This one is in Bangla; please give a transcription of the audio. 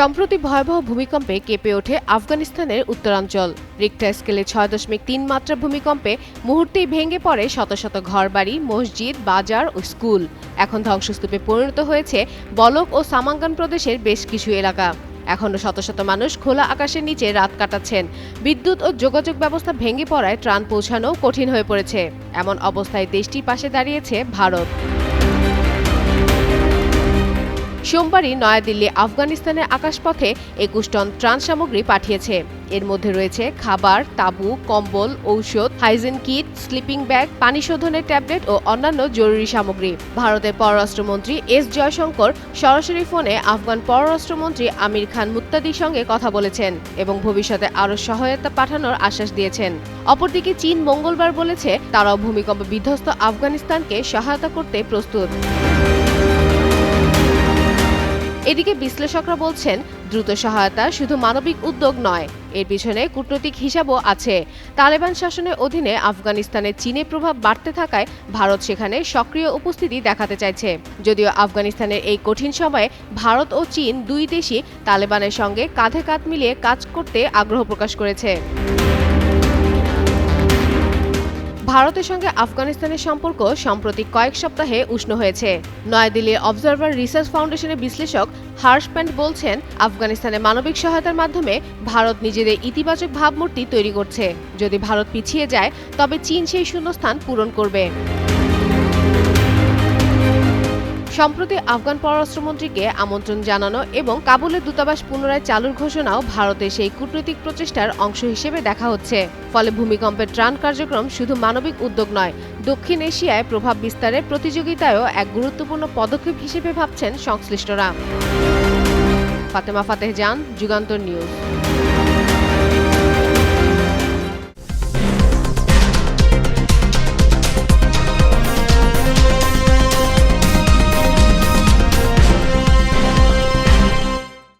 সম্প্রতি ভয়াবহ ভূমিকম্পে কেঁপে ওঠে আফগানিস্তানের উত্তরাঞ্চল। রিক্টার স্কেলে ছয় দশমিক তিন মাত্রা ভূমিকম্পে মুহূর্তেই ভেঙে পড়ে শত শত ঘরবাড়ি, মসজিদ, বাজার ও স্কুল। এখন ধ্বংসস্তূপে পরিণত হয়েছে বলক ও সামাঙ্গান প্রদেশের বেশ কিছু এলাকা। এখনও শত শত মানুষ খোলা আকাশের নিচে রাত কাটাচ্ছেন। বিদ্যুৎ ও যোগাযোগ ব্যবস্থা ভেঙে পড়ায় ত্রাণ পৌঁছানো কঠিন হয়ে পড়েছে। এমন অবস্থায় দেশটির পাশে দাঁড়িয়েছে ভারত। সোমবারই নয়াদিল্লি আফগানিস্তানের আকাশপথে একুশ টন ত্রাণ সামগ্রী পাঠিয়েছে। এর মধ্যে রয়েছে খাবার, তাঁবু, কম্বল, ঔষধ, হাইজিন কিট, স্লিপিং ব্যাগ, পানি শোধনের ট্যাবলেট ও অন্যান্য জরুরি সামগ্রী। ভারতের পররাষ্ট্রমন্ত্রী এস জয়শঙ্কর সরাসরি ফোনে আফগান পররাষ্ট্রমন্ত্রী আমির খান মুত্তাদির সঙ্গে কথা বলেছেন এবং ভবিষ্যতে আরও সহায়তা পাঠানোর আশ্বাস দিয়েছেন। অপরদিকে চীন মঙ্গলবার বলেছে, তারাও ভূমিকম্প বিধ্বস্ত আফগানিস্তানকে সহায়তা করতে প্রস্তুত। এদিকে বিশ্লেষকরা বলছেন, দ্রুত সহায়তা শুধু মানবিক উদ্যোগ নয়, এর পিছনে কূটনৈতিক হিসাবও আছে। তালেবান শাসনের অধীনে আফগানিস্তানে চীনের প্রভাব বাড়তে থাকায় ভারত সেখানে সক্রিয় উপস্থিতি দেখাতে চাইছে। যদিও আফগানিস্তানের এই কঠিন সময়ে ভারত ও চীন দুই দেশই তালেবানের সঙ্গে কাঁধে কাঁধ মিলিয়ে কাজ করতে আগ্রহ প্রকাশ করেছে। ভারতের সঙ্গে আফগানিস্তানের সম্পর্ক সম্প্রতি কয়েক সপ্তাহে উষ্ণ হয়েছে। নয়াদিল্লির অবজারভার রিসার্চ ফাউন্ডেশনের বিশ্লেষক হার্ষ প্যান্ট বলছেন, আফগানিস্তানে মানবিক সহায়তার মাধ্যমে ভারত নিজেদের ইতিবাচক ভাবমূর্তি তৈরি করছে। যদি ভারত পিছিয়ে যায়, তবে চীন সেই শূন্যস্থান পূরণ করবে। সম্প্রতি আফগান পররাষ্ট্রমন্ত্রীকে আমন্ত্রণ জানানো এবং কাবুলের দূতাবাস পুনরায় চালুর ঘোষণাও ভারতের সেই কূটনৈতিক প্রচেষ্টার অংশ হিসেবে দেখা হচ্ছে। ফলে ভূমিকম্পের ত্রাণ কার্যক্রম শুধু মানবিক উদ্যোগ নয়, দক্ষিণ এশিয়ায় প্রভাব বিস্তারের প্রতিযোগিতায়ও এক গুরুত্বপূর্ণ পদক্ষেপ হিসেবে ভাবছেন সংশ্লিষ্টরা। ফাতেমা ফাতেহ জান, যুগান্তর নিউজ।